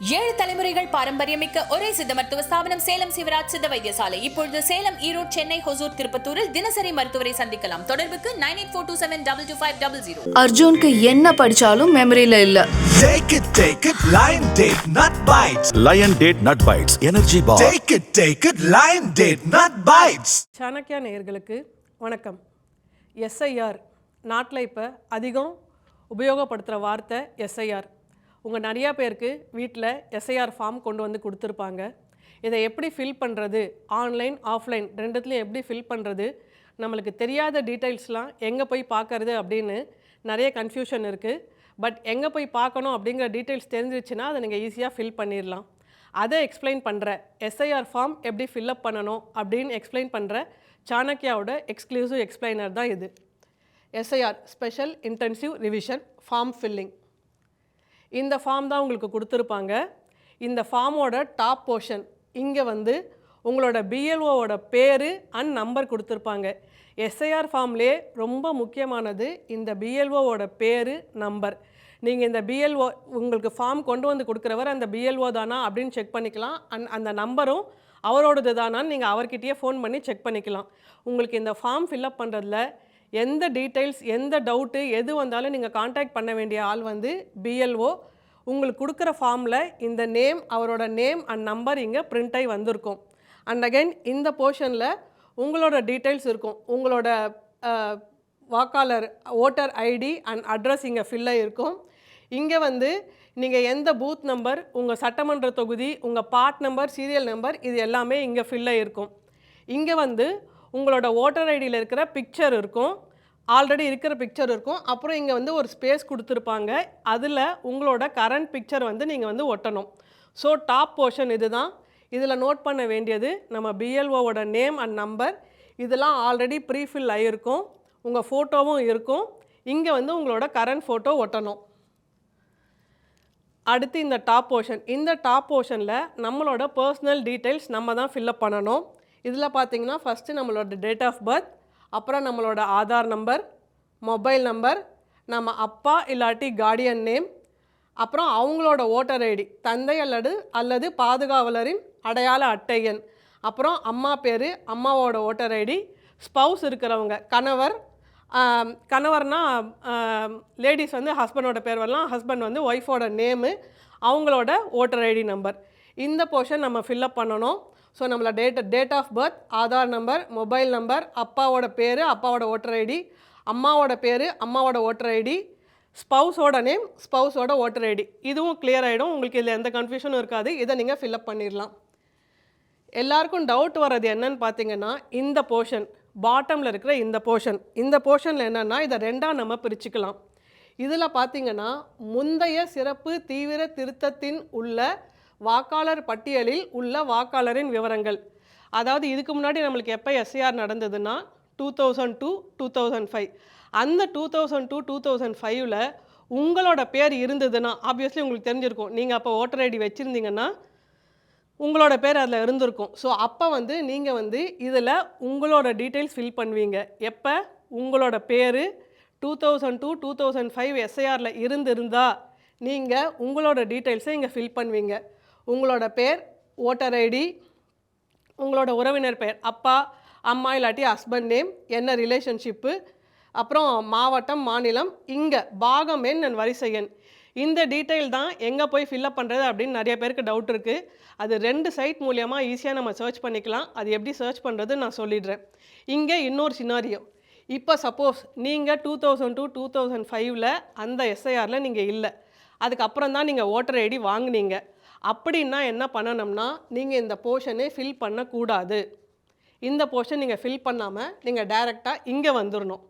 ஏழு தலைமுறைகள் பாரம்பரியமிக்க ஒரே சித்த மருத்துவ ஸ்தாபனம் சேலம் சிவராஜ் சித்த வைத்தியசாலை. இப்பொழுது சேலம் ஈரோடு சென்னை ஹொசூர் திருப்பத்தூரில் தினசரி மருத்துவரை சந்திக்கலாம். தொடர்புக்கு nine eight four two seven double two five double zero. அர்ஜுனுக்கு என்ன படிச்சாலும் மெமரியில இல்ல. Take it, take it, Lion Date Nut Bites. Lion Date Nut Bites energy bar Take it, take it, Lion Date Nut Bites. Chanakya நேயர்களுக்கு வணக்கம். SIR நாட்டில் இப்போ அதிகம் உபயோகப்படுத்துகிற வார்த்தை எஸ்ஐஆர் உங்கள் நிறையா பேருக்கு வீட்டில் எஸ்ஐஆர் ஃபார்ம் கொண்டு வந்து கொடுத்துருப்பாங்க. இதை எப்படி ஃபில் பண்ணுறது ஆன்லைன் ஆஃப்லைன் ரெண்டுத்துலையும் எப்படி ஃபில் பண்ணுறது நம்மளுக்கு தெரியாத டீட்டெயில்ஸ்லாம் எங்கே போய் பார்க்கறது அப்படின்னு நிறைய கன்ஃபியூஷன் இருக்குது பட் எங்கே போய் பார்க்கணும் அப்படிங்கிற டீட்டெயில்ஸ் தெரிஞ்சிருச்சுன்னா அதை நீங்கள் ஈஸியாக ஃபில் பண்ணிடலாம். அதை எக்ஸ்பிளைன் பண்ணுற எஸ்ஐஆர் ஃபார்ம் எப்படி ஃபில்அப் பண்ணணும் அப்படின்னு எக்ஸ்பிளைன் பண்ணுற சாணக்கியாவோட எக்ஸ்க்ளூசிவ் எக்ஸ்பிளைனர் தான் இது. SIR special intensive revision form filling இந்த ஃபார்ம் தான் உங்களுக்கு கொடுத்துருப்பாங்க. இந்த ஃபார்மோட டாப் போர்ஷன் இங்கே வந்து உங்களோட பிஎல்ஓவோட பேர் அண்ட் நம்பர் கொடுத்துருப்பாங்க. எஸ்ஐஆர் ஃபார்ம்லேயே ரொம்ப முக்கியமானது இந்த பிஎல்ஓவோட பேர் நம்பர் நீங்கள் இந்த பிஎல்ஓ உங்களுக்கு ஃபார்ம் கொண்டு வந்து கொடுக்குறவர் அந்த பிஎல்ஓ தானா அப்படின்னு செக் பண்ணிக்கலாம். அண்ட் அந்த நம்பரும் அவரோடது தானான்னு நீங்கள் அவர்கிட்டயே ஃபோன் பண்ணி செக் பண்ணிக்கலாம். உங்களுக்கு இந்த ஃபார்ம் ஃபில்அப் பண்ணுறதுல எந்த டீட்டெயில்ஸ் எந்த டவுட்டு எது வந்தாலும் நீங்கள் காண்டாக்ட் பண்ண வேண்டிய ஆள் வந்து பிஎல்ஓ உங்களுக்கு கொடுக்குற ஃபார்மில் இந்த நேம் அவரோட நேம் அண்ட் நம்பர் இங்கே பிரிண்ட் ஆகி வந்திருக்கும். அண்ட் அகைன் இந்த போர்ஷனில் உங்களோட டீட்டெயில்ஸ் இருக்கும். உங்களோட வாக்காளர் ஓட்டர் ஐடி அண்ட் அட்ரஸ் இங்கே ஃபில்லாக இருக்கும். இங்கே வந்து நீங்கள் எந்த பூத் நம்பர் உங்கள் சட்டமன்ற தொகுதி உங்கள் பார்ட் நம்பர் சீரியல் நம்பர் இது எல்லாமே இங்கே ஃபில்லாக இருக்கும். இங்கே வந்து உங்களோட ஓட்டர் ஐடியில் இருக்கிற பிக்சர் இருக்கும். ஆல்ரெடி இருக்கிற பிக்சர் இருக்கும். அப்புறம் இங்கே வந்து ஒரு ஸ்பேஸ் கொடுத்துருப்பாங்க. அதில் உங்களோட கரண்ட் பிக்சர் வந்து நீங்கள் வந்து ஒட்டணும். ஸோ டாப் போர்ஷன் இதுதான். இதில் நோட் பண்ண வேண்டியது நம்ம பிஎல்ஓவோட நேம் அண்ட் நம்பர் இதெல்லாம் ஆல்ரெடி ப்ரீஃபில் ஆகிருக்கும் உங்கள் ஃபோட்டோவும் இருக்கும். இங்கே வந்து உங்களோட கரண்ட் ஃபோட்டோ ஒட்டணும். அடுத்து இந்த டாப் போர்ஷன் இந்த டாப் போர்ஷனில் நம்மளோட பர்சனல் டீட்டெயில்ஸ் நம்ம தான் ஃபில்அப் பண்ணணும். இதில் பார்த்தீங்கன்னா ஃபஸ்ட்டு நம்மளோட டேட் ஆஃப் பர்த் அப்புறம் நம்மளோட ஆதார் நம்பர் மொபைல் நம்பர் நம்ம அப்பா இல்லாட்டி கார்டியன் நேம் அப்புறம் அவங்களோட ஓட்டர் ஐடி தந்தை அல்லது அல்லது பாதுகாவலரின் அடையாள அட்டை எண் அப்புறம் அம்மா பேர் அம்மாவோட ஓட்டர் ஐடி ஸ்பவுஸ் இருக்கிறவங்க கணவர் கணவர்னால் கணவர்னா லேடிஸ் வந்து ஹஸ்பண்டோட பேர் வரலாம் ஹஸ்பண்ட் வந்து ஒய்ஃபோட நேமு அவங்களோட ஓட்டர் ஐடி நம்பர் இந்த போர்ஷன் நம்ம ஃபில்லப் பண்ணணும். ஸோ நம்மள date date of birth Aadhaar number mobile number அப்பாவோட பேர் அப்பாவோட ஓட்டர் ஐடி அம்மாவோட பேர் அம்மாவோட ஓட்டர் ஐடி ஸ்பவுஸோட நேம் ஸ்பவுஸோட ஓட்டர் ஐடி இதுவும் கிளியர் ஆகிடும் உங்களுக்கு இதில் எந்த கன்ஃபியூஷனும் இருக்காது. இதை நீங்கள் ஃபில்அப் பண்ணிடலாம் எல்லாருக்கும் டவுட் வர்றது என்னன்னு பார்த்தீங்கன்னா இந்த போர்ஷன் பாட்டமில் இருக்கிற இந்த போர்ஷன் இந்த போர்ஷனில் என்னென்னா இதை ரெண்டாக நம்ம பிரிச்சுக்கலாம். இதில் பார்த்தீங்கன்னா முந்தைய சிறப்பு தீவிர திருத்தத்தின் உள்ள வாக்காளர் பட்டியலில் உள்ள வாக்காளரின் விவரங்கள். அதாவது இதுக்கு முன்னாடி நம்மளுக்கு எப்போ எஸ்ஐஆர் நடந்ததுன்னா two thousand two two thousand five அந்த two thousand two two thousand ஃபைவ்ல உங்களோட பேர் இருந்ததுன்னா ஆப்வியஸ்லி உங்களுக்கு தெரிஞ்சிருக்கும். நீங்கள் அப்போ ஓட்டர் ஐடி வச்சுருந்தீங்கன்னா உங்களோட பேர் அதில் இருந்திருக்கும். ஸோ அப்போ வந்து நீங்கள் வந்து இதில் உங்களோட டீட்டெயில்ஸ் ஃபில் பண்ணுவீங்க. எப்போ? உங்களோட பேர் two thousand two two thousand five எஸ்ஐஆரில் இருந்திருந்தா நீங்கள் உங்களோட டீட்டெயில்ஸை இங்கே ஃபில் பண்ணுவீங்க. உங்களோட பேர் ஓட்டர் ஐடி உங்களோட உறவினர் பெயர் அப்பா அம்மா இல்லாட்டி ஹஸ்பண்ட் நேம் என்ன ரிலேஷன்ஷிப்பு அப்புறம் மாவட்டம் மாநிலம் இங்கே பாகம் எண் அண்ட் வரிசை எண். இந்த டீட்டெயில் தான் எங்கே போய் ஃபில்அப் பண்ணுறது அப்படின்னு நிறைய பேருக்கு டவுட் இருக்குது அது ரெண்டு சைட் மூலியமாக ஈஸியாக நம்ம சர்ச் பண்ணிக்கலாம். அது எப்படி சர்ச் பண்ணுறது நான் சொல்லிடுறேன். இங்கே இன்னொரு சினாரியோ இப்போ சப்போஸ் நீங்கள் two thousand two two thousand ஃபைவ்ல அந்த எஸ்ஐஆரில் நீங்கள் இல்லை. அதுக்கப்புறம் தான் நீங்கள் ஓட்டர் ஐடி வாங்குனீங்க. அப்படின்னா என்ன பண்ணணும்னா நீங்கள் இந்த போர்ஷனே ஃபில் பண்ணக்கூடாது. இந்த போர்ஷன் நீங்கள் ஃபில் பண்ணாமல் நீங்கள் டைரெக்டாக இங்கே வந்துடணும்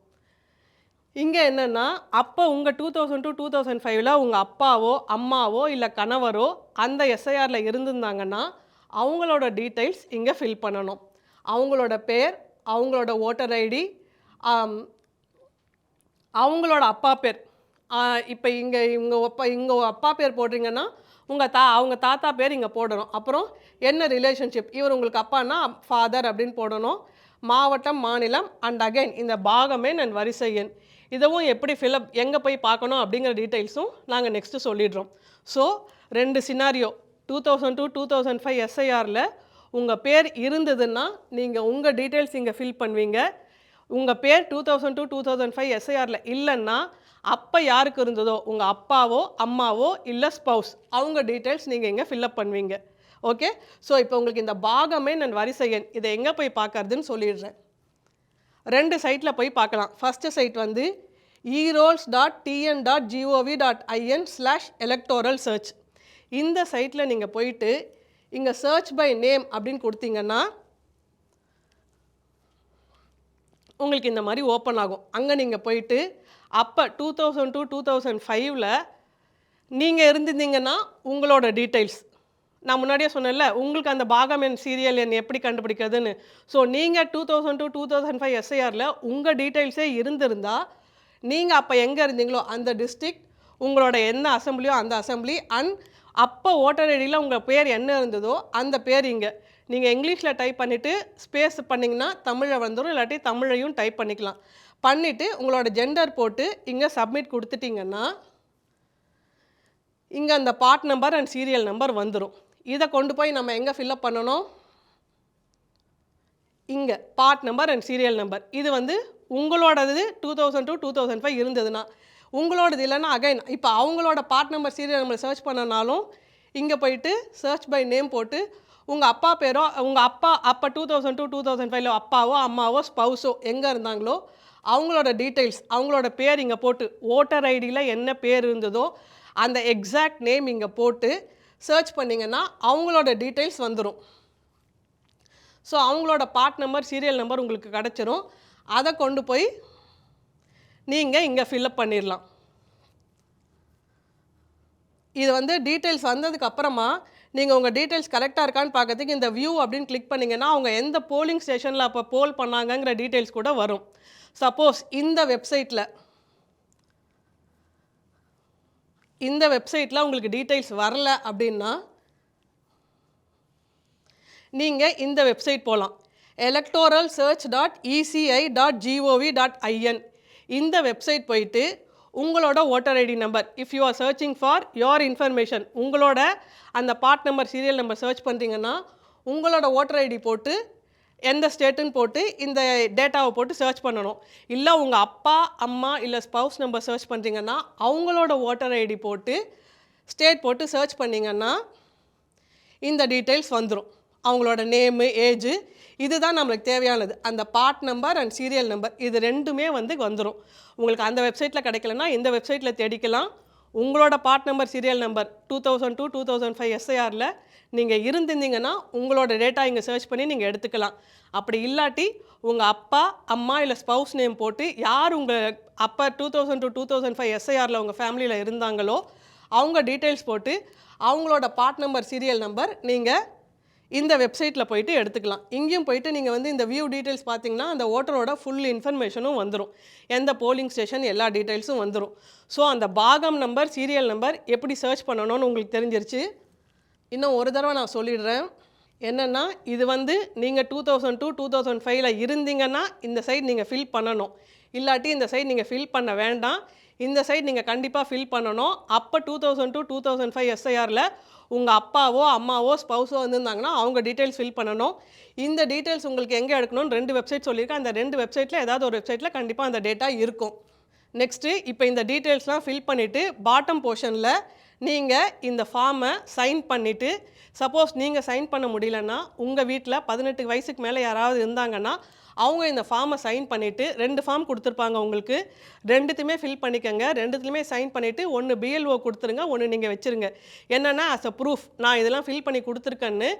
இங்கே என்னென்னா அப்போ உங்கள் two thousand two two thousand ஃபைவ்ல உங்கள் அப்பாவோ அம்மாவோ இல்லை கணவரோ அந்த எஸ்ஐஆரில் இருந்திருந்தாங்கன்னா அவங்களோட டீட்டெயில்ஸ் இங்கே ஃபில் பண்ணணும். அவங்களோட பேர் அவங்களோட ஓட்டர் ஐடி அவங்களோட அப்பா பேர். இப்போ இங்கே இவங்க அப்பா இங்கே அப்பா பேர் போடுறீங்கன்னா உங்கள் தா அவங்க தாத்தா பேர் இங்கே போடணும். அப்புறம் என்ன ரிலேஷன்ஷிப் இவர் உங்களுக்கு அப்பான்னா ஃபாதர் அப்படின்னு போடணும். மாவட்டம் மாநிலம் அண்ட் அகைன் இந்த பாகமே நான் அண்ட் வரிசை எண். இதுவும் எப்படி ஃபில்அப் எங்கே போய் பார்க்கணும் அப்படிங்கிற டீட்டெயில்ஸும் நாங்கள் நெக்ஸ்ட்டு சொல்லிடுறோம். ஸோ ரெண்டு scenario two thousand two two thousand five எஸ்ஐஆரில் உங்கள் பேர் இருந்ததுன்னா நீங்கள் உங்கள் டீட்டெயில்ஸ் இங்கே ஃபில் பண்ணுவீங்க. உங்கள் பேர் two thousand two two thousand five எஸ்ஐஆரில் இல்லைன்னா அப்போ யாருக்கு இருந்ததோ உங்கள் அப்பாவோ அம்மாவோ இல்லை ஸ்பவுஸ் அவங்க டீட்டெயில்ஸ் நீங்கள் இங்கே ஃபில்அப் பண்ணுவீங்க. ஓகே ஸோ இப்போ உங்களுக்கு இந்த பாகமே நான் வரிசை எண். இதை எங்கே போய் பார்க்கறதுன்னு சொல்லிடுறேன். ரெண்டு சைட்டில் போய் பார்க்கலாம். ஃபஸ்ட்டு சைட் வந்து erolls dot TN dot GOV dot IN slash electoral search இந்த சைட்டில் நீங்கள் போயிட்டு இங்கே சர்ச் பை நேம் அப்படின்னு கொடுத்தீங்கன்னா உங்களுக்கு இந்த மாதிரி ஓப்பன் ஆகும். அங்கே நீங்கள் போயிட்டு அப்போ two thousand two two thousand ஃபைவ்ல நீங்கள் இருந்திருந்தீங்கன்னா உங்களோட டீட்டெயில்ஸ் நான் முன்னாடியே சொன்னேன்ல உங்களுக்கு அந்த பாகம் என் சீரியல் என் எப்படி கண்டுபிடிக்கிறதுன்னு. ஸோ நீங்கள் two thousand two two thousand five எஸ்ஐஆரில் உங்கள் டீட்டெயில்ஸே இருந்திருந்தால் நீங்கள் அப்போ எங்கே இருந்தீங்களோ அந்த டிஸ்ட்ரிக்ட் உங்களோட என்ன அசம்பிளியோ அந்த அசம்பிளி அண்ட் அப்போ ஓட்டர் ஐடியில் உங்கள் பேர் என்ன இருந்ததோ அந்த பேர் இங்கே. நீங்கள் இங்கிலீஷில் டைப் பண்ணிவிட்டு ஸ்பேஸ் பண்ணிங்கன்னா தமிழை வந்துடும் இல்லாட்டி தமிழையும் டைப் பண்ணிக்கலாம். பண்ணிவிட்டு உங்களோட ஜெண்டர் போட்டு இங்கே சப்மிட் கொடுத்துட்டிங்கன்னா இங்கே அந்த part number and serial number வந்துடும் இதை கொண்டு போய் நம்ம எங்கே ஃபில்அப் பண்ணணும்? இங்கே part number and serial number இது வந்து உங்களோடது two thousand two two thousand five இருந்ததுன்னா உங்களோடது இல்லைன்னா அகைன் இப்போ அவங்களோட part number serial number search பண்ணனாலும் இங்கே போயிட்டு சர்ச் பை நேம் போட்டு உங்கள் அப்பா பேரோ உங்கள் அப்பா அப்போ two thousand two two thousand ஃபைவ்ல அப்பாவோ அம்மாவோ ஸ்பௌஸோ எங்கே இருந்தாங்களோ அவங்களோட டீட்டெயில்ஸ் அவங்களோட பேர் இங்கே போட்டு ஓட்டர் ஐடியில் என்ன பேர் இருந்ததோ அந்த எக்ஸாக்ட் நேம் இங்கே போட்டு சர்ச் பண்ணிங்கன்னா அவங்களோட டீட்டெயில்ஸ் வந்துடும் ஸோ அவங்களோட பார்ட் நம்பர் சீரியல் நம்பர் உங்களுக்கு கிடச்சிரும். அதை கொண்டு போய் நீங்கள் இங்கே ஃபில்அப் பண்ணிடலாம் இது வந்து டீட்டெயில்ஸ் வந்ததுக்கு அப்புறமா நீங்கள் உங்கள் டீட்டெயில்ஸ் கரெக்டாக இருக்கான்னு பார்க்கறதுக்கு இந்த வியூ அப்படின்னு கிளிக் பண்ணிங்கன்னா அவங்க எந்த போலிங் ஸ்டேஷனில் அப்போ போல் பண்ணாங்கங்கிற டீட்டெயில்ஸ் கூட வரும். சப்போஸ் இந்த வெப்சைட்டில் இந்த வெப்சைட்டில் உங்களுக்கு டீட்டெயில்ஸ் வரல அப்படின்னா நீங்கள் இந்த வெப்சைட் போகலாம் electoral search dot ECI dot GOV dot IN இந்த வெப்சைட் போயிட்டு உங்களோட voter ID number if you are searching for your information உங்களோட அந்த part number serial number search பண்ணுறீங்கன்னா உங்களோட ஓட்டர் ஐடி போட்டு எந்த ஸ்டேட்டுன்னு போட்டு இந்த டேட்டாவை போட்டு சர்ச் பண்ணணும். இல்லை உங்கள் அப்பா அம்மா இல்லை ஸ்பவுஸ் நம்பர் சர்ச் பண்ணுறீங்கன்னா அவங்களோட ஓட்டர் ஐடி போட்டு ஸ்டேட் போட்டு சர்ச் பண்ணிங்கன்னா இந்த டீட்டெயில்ஸ் வந்துடும் அவங்களோட நேமு ஏஜு இதுதான் நம்மளுக்கு தேவையானது. அந்த part number and serial number இது ரெண்டுமே வந்து வந்துடும் உங்களுக்கு அந்த வெப்சைட்டில் கிடைக்கலன்னா இந்த வெப்சைட்டில் தேடிக்கலாம். உங்களோட part number serial number two thousand two two thousand five எஸ்ஐஆரில் நீங்கள் இருந்திருந்தீங்கன்னா உங்களோட டேட்டா இங்கே சர்ச் பண்ணி நீங்கள் எடுத்துக்கலாம். அப்படி இல்லாட்டி உங்கள் அப்பா அம்மா இல்லை ஸ்பவுஸ் நேம் போட்டு யார் உங்கள் அப்பா two thousand two two thousand five எஸ்ஐஆரில் உங்கள் ஃபேமிலியில் இருந்தாங்களோ அவங்க டீட்டெயில்ஸ் போட்டு அவங்களோட பார்ட் நம்பர் சீரியல் நம்பர் நீங்கள் இந்த வெப்சைட்டில் போயிட்டு எடுத்துக்கலாம். இங்கேயும் போயிட்டு நீங்கள் வந்து இந்த வியூ டீட்டெயில்ஸ் பார்த்தீங்கன்னா அந்த ஓட்டரோட ஃபுல் இன்ஃபர்மேஷனும் வந்துடும் எந்த போலிங் ஸ்டேஷன் எல்லா டீட்டெயில்ஸும் வந்துடும் ஸோ அந்த பாகம் நம்பர் சீரியல் நம்பர் எப்படி சர்ச் பண்ணணும்னு உங்களுக்கு தெரிஞ்சிருச்சு? இன்னும் ஒரு தடவை நான் சொல்லிடுறேன். என்னென்னா இது வந்து நீங்கள் two thousand two two thousand ஃபைவ்ல இருந்தீங்கன்னா இந்த சைட் நீங்கள் ஃபில் பண்ணணும். இல்லாட்டி இந்த சைட் நீங்கள் ஃபில் பண்ண வேண்டாம். இந்த சைட் நீங்கள் கண்டிப்பாக ஃபில் பண்ணணும். அப்போ two thousand two two thousand five எஸ்ஐஆரில் உங்கள் அப்பாவோ அம்மாவோ ஸ்பௌஸோ வந்திருந்தாங்கன்னா அவங்க டீட்டெயில்ஸ் ஃபில் பண்ணணும். இந்த டீட்டெயில்ஸ் உங்களுக்கு எங்கே எடுக்கணும்னு ரெண்டு வெப்சைட் சொல்லியிருக்கேன். அந்த ரெண்டு வெப்சைட்டில் ஏதாவது ஒரு வெப்சைட்டில் கண்டிப்பாக அந்த டேட்டா இருக்கும். நெக்ஸ்ட்டு இப்போ இந்த டீட்டெயில்ஸ்லாம் ஃபில் பண்ணிவிட்டு பாட்டம் போர்ஷனில் நீங்கள் இந்த ஃபார்மை சைன் பண்ணிவிட்டு சப்போஸ் நீங்கள் சைன் பண்ண முடியலன்னா உங்கள் வீட்டில் பதினெட்டு வயசுக்கு மேலே யாராவது இருந்தாங்கன்னா அவங்க இந்த ஃபார்மை சைன் பண்ணிவிட்டு ரெண்டு ஃபார்ம் கொடுத்துருப்பாங்க உங்களுக்கு. ரெண்டுத்தையுமே ஃபில் பண்ணிக்கோங்க. ரெண்டுத்துலையுமே சைன் பண்ணிவிட்டு ஒன்று பிஎல்ஓ கொடுத்துருங்க ஒன்று நீங்கள் வச்சுருங்க. என்னென்னா அஸ் அ ப்ரூஃப் நான் இதெல்லாம் ஃபில் பண்ணி கொடுத்துருக்கேன்னு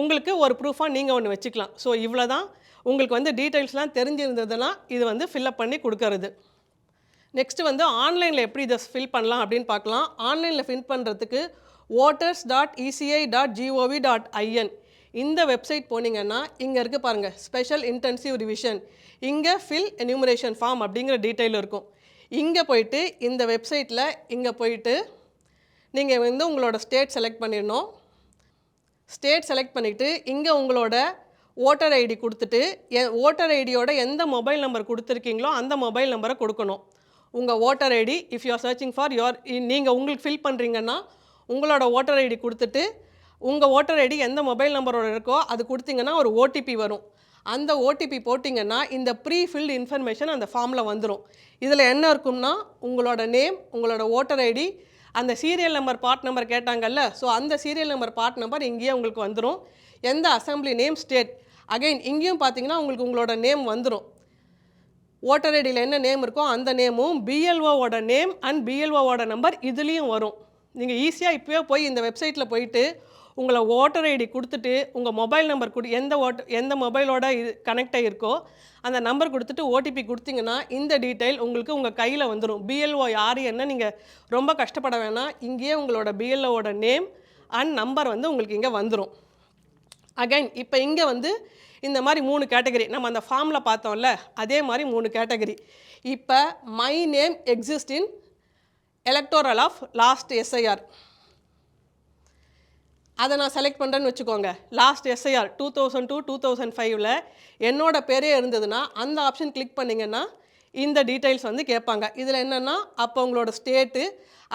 உங்களுக்கு ஒரு ப்ரூஃபாக நீங்கள் ஒன்று வச்சுக்கலாம். ஸோ இவ்வளோ தான் உங்களுக்கு வந்து டீட்டெயில்ஸ்லாம் தெரிஞ்சிருந்ததுன்னா இது வந்து ஃபில்அப் பண்ணி கொடுக்கறது. நெக்ஸ்ட்டு வந்து ஆன்லைனில் எப்படி இதை ஃபில் பண்ணலாம் அப்படின்னு பார்க்கலாம். ஆன்லைனில் ஃபில் பண்ணுறதுக்கு voters dot ECI dot GOV dot IN இந்த வெப்சைட் போனீங்கன்னா இங்கே இருக்குது பாருங்கள் ஸ்பெஷல் இன்டென்சிவ் ரிவிஷன் இங்கே ஃபில் என்யூமரேஷன் ஃபார்ம் அப்படிங்கிற டீட்டெயில் இருக்கும். இங்கே போயிட்டு இந்த வெப்சைட்டில் இங்கே போயிட்டு நீங்கள் வந்து உங்களோட ஸ்டேட் செலக்ட் பண்ணிடணும். ஸ்டேட் செலக்ட் பண்ணிவிட்டு இங்கே உங்களோட ஓட்டர் ஐடி கொடுத்துட்டு ஓட்டர் ஐடியோட எந்த மொபைல் நம்பர் கொடுத்துருக்கீங்களோ அந்த மொபைல் நம்பரை கொடுக்கணும். உங்கள் voter ID if you are searching for your நீங்கள் உங்களுக்கு ஃபில் பண்ணுறீங்கன்னா உங்களோட ஓட்டர் ஐடி கொடுத்துட்டு உங்கள் ஓட்டர் ஐடி எந்த மொபைல் நம்பரோட இருக்கோ அது கொடுத்தீங்கன்னா ஒரு ஓடிபி வரும். அந்த ஓடிபி போட்டிங்கன்னா இந்த ப்ரீ ஃபில்டு இன்ஃபர்மேஷன் அந்த ஃபார்மில் வந்துடும் இதில் என்ன இருக்கும்னா உங்களோட நேம் உங்களோட ஓட்டர் ஐடி அந்த சீரியல் நம்பர் பார்ட் நம்பர் கேட்டாங்கல்ல ஸோ அந்த சீரியல் நம்பர் பார்ட் நம்பர் இங்கேயே உங்களுக்கு வந்துடும் எந்த அசம்பிளி நேம் ஸ்டேட் அகைன் இங்கேயும் பார்த்தீங்கன்னா உங்களுக்கு உங்களோட நேம் வந்துடும் ஓட்டர் ஐடியில் என்ன நேம் இருக்கோ அந்த நேமும் பிஎல்ஓவோட நேம் அண்ட் பிஎல்ஓவோட நம்பர் இதுலேயும் வரும். நீங்கள் ஈஸியாக இப்போயே போய் இந்த வெப்சைட்டில் போயிட்டு உங்களை ஓட்டர் ஐடி கொடுத்துட்டு உங்கள் மொபைல் நம்பர் கொடு எந்த ஓட்ட எந்த மொபைலோட இது கனெக்ட் ஆகிருக்கோ அந்த நம்பர் கொடுத்துட்டு ஓடிபி கொடுத்தீங்கன்னா இந்த டீட்டெயில் உங்களுக்கு உங்கள் கையில் வந்துடும் பிஎல்ஓ யார் என்ன நீங்கள் ரொம்ப கஷ்டப்பட வேணாம். இங்கேயே உங்களோட பிஎல்ஓவோட நேம் அண்ட் நம்பர் வந்து உங்களுக்கு இங்கே வந்துடும் அகைன் இப்போ இங்கே வந்து இந்த மாதிரி மூணு கேட்டகரி நம்ம அந்த ஃபார்மில் பார்த்தோம்ல அதே மாதிரி மூணு கேட்டகரி இப்போ my name exist in electoral of last SIR அதை நான் செலக்ட் பண்ணுறேன்னு வச்சுக்கோங்க. Last SIR two thousand two two thousand ஃபைவ்ல என்னோட பேரே இருந்ததுன்னா அந்த ஆப்ஷன் கிளிக் பண்ணிங்கன்னா இந்த டீட்டெயில்ஸ் வந்து கேட்பாங்க. இதில் என்னென்னா அப்போ உங்களோட state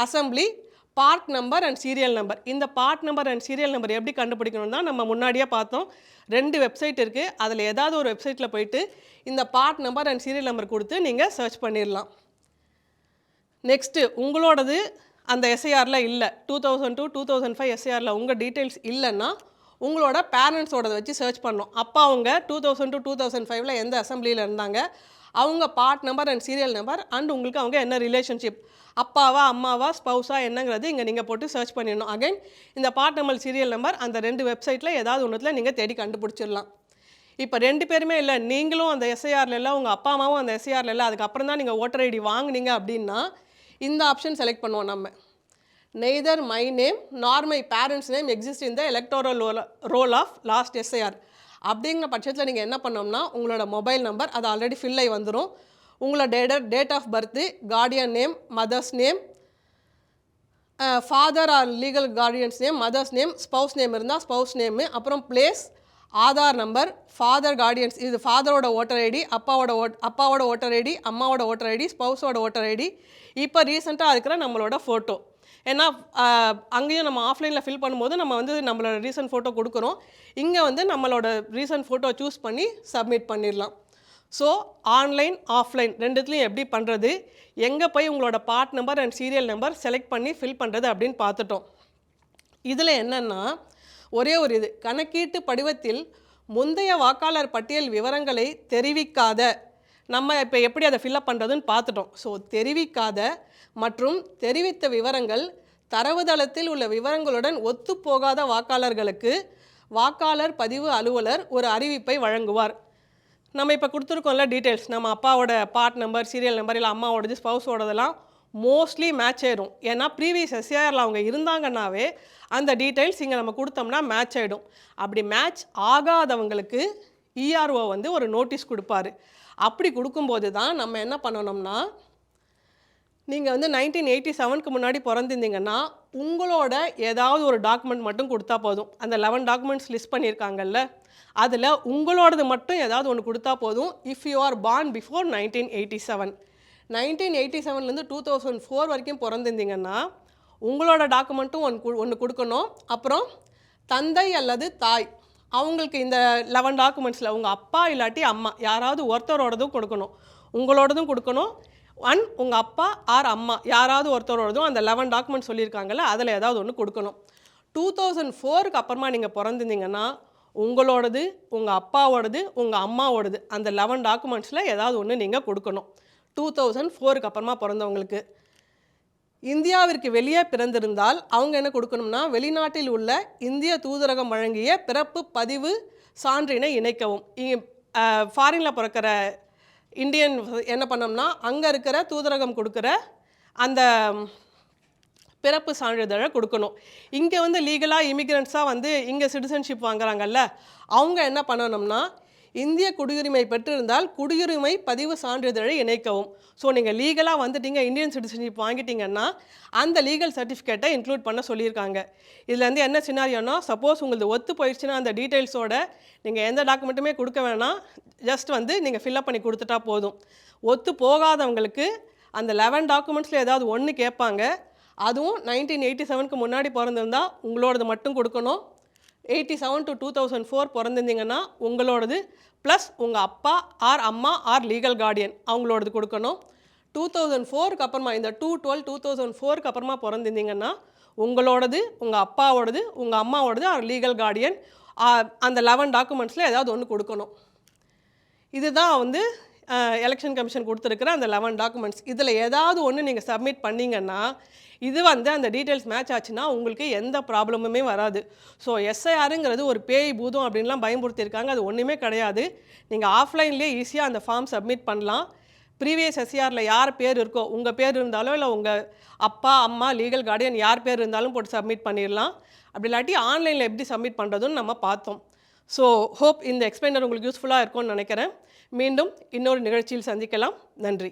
assembly part number and serial number இந்த part number and serial number எப்படி கண்டுபிடிக்கணும் தான் நம்ம முன்னாடியே பார்த்தோம். ரெண்டு வெப்சைட் இருக்குது அதில் ஏதாவது ஒரு வெப்சைட்டில் போயிட்டு இந்த part number and serial number கொடுத்து நீங்கள் சர்ச் பண்ணிடலாம் நெக்ஸ்ட்டு உங்களோடது அந்த எஸ்ஐஆரில் இல்லை. Two thousand two two thousand five எஸ்ஐஆரில் உங்கள் டீட்டெயில்ஸ் இல்லைன்னா உங்களோட பேரண்ட்ஸோடத வச்சு சர்ச் பண்ணோம் அப்பா அவங்க two thousand two two thousand ஃபைவ்ல எந்த அசம்பிளியில் இருந்தாங்க அவங்க part number and serial number and உங்களுக்கு அவங்க என்ன ரிலேஷன்ஷிப் அப்பாவா அம்மாவா ஸ்பௌஸா என்னங்கிறது இங்கே நீங்கள் போட்டு சர்ச் பண்ணிடணும். அகைன் இந்த பார்ட் நம்பர் சீரியல் நம்பர் அந்த ரெண்டு வெப்சைட்டில் ஏதாவது ஒன்றுத்தில் நீங்கள் தேடி கண்டுபிடிச்சிடலாம். இப்போ ரெண்டு பேருமே இல்லை நீங்களும் அந்த எஸ்ஐஆரில் இல்லை உங்கள் அப்பா அம்மாவும் அந்த எஸ்ஐஆரில் இல்லை அதுக்கப்புறம் தான் நீங்கள் ஓட்டர் ஐடி வாங்குனீங்க அப்படின்னா இந்த ஆப்ஷன் செலக்ட் பண்ணுவோம் நம்ம. Neither my name nor my parents' name exist in the electoral roll of last SIR அப்படிங்கிற பட்சத்தில் நீங்கள் என்ன பண்ணோம்னா உங்களோட மொபைல் நம்பர் அது ஆல்ரெடி ஃபில் ஆகி வந்துடும் உங்களோட date date of birth guardian name mother's name father or legal guardian's name mother's name spouse name இருந்தால் ஸ்பௌஸ் நேமு அப்புறம் place Aadhaar number father guardian's இது ஃபாதரோட ஓட்டர் ஐடி அப்பாவோட ஓட் அப்பாவோட ஓட்டர் ஐடி அம்மாவோட ஓட்டர் ஐடி ஸ்பௌஸோட voter ID இப்போ ரீசெண்டாக இருக்கிற நம்மளோட ஃபோட்டோ ஏன்னா அங்கேயும் நம்ம ஆஃப்லைனில் ஃபில் பண்ணும்போது நம்ம வந்து நம்மளோட ரீசன்ட் ஃபோட்டோ கொடுக்குறோம். இங்கே வந்து நம்மளோட ரீசன்ட் ஃபோட்டோ சூஸ் பண்ணி சப்மிட் பண்ணிடலாம். ஸோ ஆன்லைன் ஆஃப்லைன் ரெண்டுத்துலையும் எப்படி பண்ணுறது எங்கே போய் உங்களோட part number and serial number select பண்ணி ஃபில் பண்ணுறது அப்படின்னு பார்த்துட்டோம். இதில் என்னென்னா ஒரே ஒரு இது. கணக்கீட்டு படிவத்தில் முந்தைய வாக்காளர் பட்டியல் விவரங்களை தெரிவிக்காத நம்ம இப்போ எப்படி அதை ஃபில்அப் பண்ணுறதுன்னு பார்த்துட்டோம். ஸோ தெரிவிக்காத மற்றும் தெரிவித்த விவரங்கள் தரவுதளத்தில் உள்ள விவரங்களுடன் ஒத்துப்போகாத வாக்காளர்களுக்கு வாக்காளர் பதிவு அலுவலர் ஒரு அறிவிப்பை வழங்குவார். நம்ம இப்போ கொடுத்துருக்கோம்ல டீட்டெயில்ஸ் நம்ம அப்பாவோட பார்ட் நம்பர் சீரியல் நம்பர் இல்லை அம்மாவோடது ஸ்பௌஸோடதெல்லாம் மோஸ்ட்லி மேட்ச் ஆயிடும். ஏன்னா ப்ரீவியஸ் எஸ்ஏஆரில் அவங்க இருந்தாங்கன்னாவே அந்த டீட்டெயில்ஸ் இங்கே நம்ம கொடுத்தோம்னா மேட்ச் ஆகிடும் அப்படி மேட்ச் ஆகாதவங்களுக்கு இஆர்ஓ வந்து ஒரு நோட்டீஸ் கொடுப்பாரு. அப்படி கொடுக்கும்போது தான் நம்ம என்ன பண்ணணும்னா நீங்கள் வந்து நைன்டீன் எயிட்டி செவனுக்கு முன்னாடி பிறந்திருந்தீங்கன்னா உங்களோட ஏதாவது ஒரு டாக்குமெண்ட் மட்டும் கொடுத்தா போதும். அந்த லெவன் டாக்குமெண்ட்ஸ் லிஸ்ட் பண்ணியிருக்காங்கல்ல அதில் உங்களோடது மட்டும் ஏதாவது ஒன்று கொடுத்தா போதும் if you are born before nineteen eighty seven nineteen eighty செவன்லேருந்து two thousand four வரைக்கும் பிறந்திருந்தீங்கன்னா உங்களோட டாக்குமெண்ட்டும் ஒன்று ஒன்று கொடுக்கணும். அப்புறம் தந்தை அல்லது தாய் அவங்களுக்கு இந்த லெவன் டாக்குமெண்ட்ஸில் உங்கள் அப்பா இல்லாட்டி அம்மா யாராவது ஒருத்தரோடதும் கொடுக்கணும். உங்களோடதும் கொடுக்கணும். ஒன் உங்கள் அப்பா ஆர் அம்மா யாராவது ஒருத்தரோடதும் அந்த லெவன் டாக்குமெண்ட் சொல்லியிருக்காங்கல்ல அதில் ஏதாவது ஒன்று கொடுக்கணும். டூ தௌசண்ட் ஃபோருக்கு அப்புறமா நீங்கள் பிறந்திருந்தீங்கன்னா உங்களோடது உங்கள் அப்பாவோடது உங்கள் அம்மாவோடது அந்த லெவன் டாக்குமெண்ட்ஸில் ஏதாவது ஒன்று நீங்கள் கொடுக்கணும். டூ தௌசண்ட் ஃபோருக்கு அப்புறமா பிறந்தவங்களுக்கு. இந்தியாவிற்கு வெளியே பிறந்திருந்தால் அவங்க என்ன கொடுக்கணும்னா வெளிநாட்டில் உள்ள இந்திய தூதரகம் வழங்கிய பிறப்பு பதிவு சான்றினை இணைக்கவும். ஃபாரினில் பிறக்கிற இந்தியன் என்ன பண்ணோம்னா அங்கே இருக்கிற தூதரகம் கொடுக்குற அந்த பிறப்பு சான்றிதழை கொடுக்கணும். இங்கே வந்து லீகலாக இமிக்ரெண்ட்ஸாக வந்து இங்கே சிட்டிசன்ஷிப் வாங்குறாங்கல்ல அவங்க என்ன பண்ணணும்னா இந்திய குடியுரிமை பெற்றிருந்தால் குடியுரிமை பதிவு சான்றிதழை இணைக்கவும். ஸோ நீங்கள் லீகலாக வந்துட்டீங்க இந்தியன் சிட்டிசன்ஷிப் வாங்கிட்டீங்கன்னா அந்த லீகல் சர்டிஃபிகேட்டை இன்க்ளூட் பண்ண சொல்லியிருக்காங்க. இதுலேருந்து என்ன சினாரியோனா சப்போஸ் உங்களுக்கு ஒத்து போயிடுச்சுன்னா அந்த டீட்டெயில்ஸோட நீங்கள் எந்த டாக்குமெண்ட்டுமே கொடுக்க வேணாம். ஜஸ்ட் வந்து நீங்கள் ஃபில்அப் பண்ணி கொடுத்துட்டா போதும். ஒத்து போகாதவங்களுக்கு அந்த லெவன் டாக்குமெண்ட்ஸில் ஏதாவது ஒன்று கேட்பாங்க. அதுவும் நைன்டீன் எயிட்டி செவனுக்கு முன்னாடி பிறந்திருந்தால் உங்களோடது மட்டும் கொடுக்கணும். Eighty seven to two thousand four பிறந்திருந்தீங்கன்னா உங்களோடது ப்ளஸ் உங்கள் அப்பா ஆர் அம்மா ஆர் லீகல் கார்டியன் அவங்களோடது கொடுக்கணும். டூ தௌசண்ட் ஃபோருக்கு அப்புறமா இந்த டூ டுவெல் டூ தௌசண்ட் ஃபோருக்கு அப்புறமா பிறந்திருந்தீங்கன்னா உங்களோடது உங்கள் அப்பாவோடது உங்கள் அம்மாவோடது ஆர் லீகல் கார்டியன் அந்த லெவன் டாக்குமெண்ட்ஸில் ஏதாவது ஒன்று கொடுக்கணும். இதுதான் வந்து எலெக்ஷன் கமிஷன் கொடுத்துருக்குற அந்த லெவன் டாக்குமெண்ட்ஸ் இதில் ஏதாவது ஒன்று நீங்கள் சப்மிட் பண்ணிங்கன்னா இது வந்து அந்த டீட்டெயில்ஸ் மேட்ச் ஆச்சுன்னா உங்களுக்கு எந்த ப்ராப்ளமுமே வராது. ஸோ எஸ்ஐஆருங்கிறது ஒரு பேய் பூதம் அப்படின்லாம் பயன்படுத்தியிருக்காங்க அது ஒன்றுமே கிடையாது. நீங்கள் ஆஃப்லைன்லேயே ஈஸியாக அந்த ஃபார்ம் சப்மிட் பண்ணலாம். ப்ரீவியஸ் எஸ்சிஆரில் யார் பேர் இருக்கோ உங்கள் பேர் இருந்தாலும் இல்லை உங்கள் அப்பா அம்மா லீகல் கார்டியன் யார் பேர் இருந்தாலும் போட்டு சப்மிட் பண்ணிடலாம். அப்படி இல்லாட்டி ஆன்லைனில் எப்படி சப்மிட் பண்ணுறதுன்னு நம்ம பார்த்தோம். ஸோ ஹோப் இந்த எக்ஸ்பிளைனர் உங்களுக்கு யூஸ்ஃபுல்லாக இருக்கும்னு நினைக்கிறேன். மீண்டும் இன்னொரு நிகழ்ச்சியில் சந்திக்கலாம். நன்றி.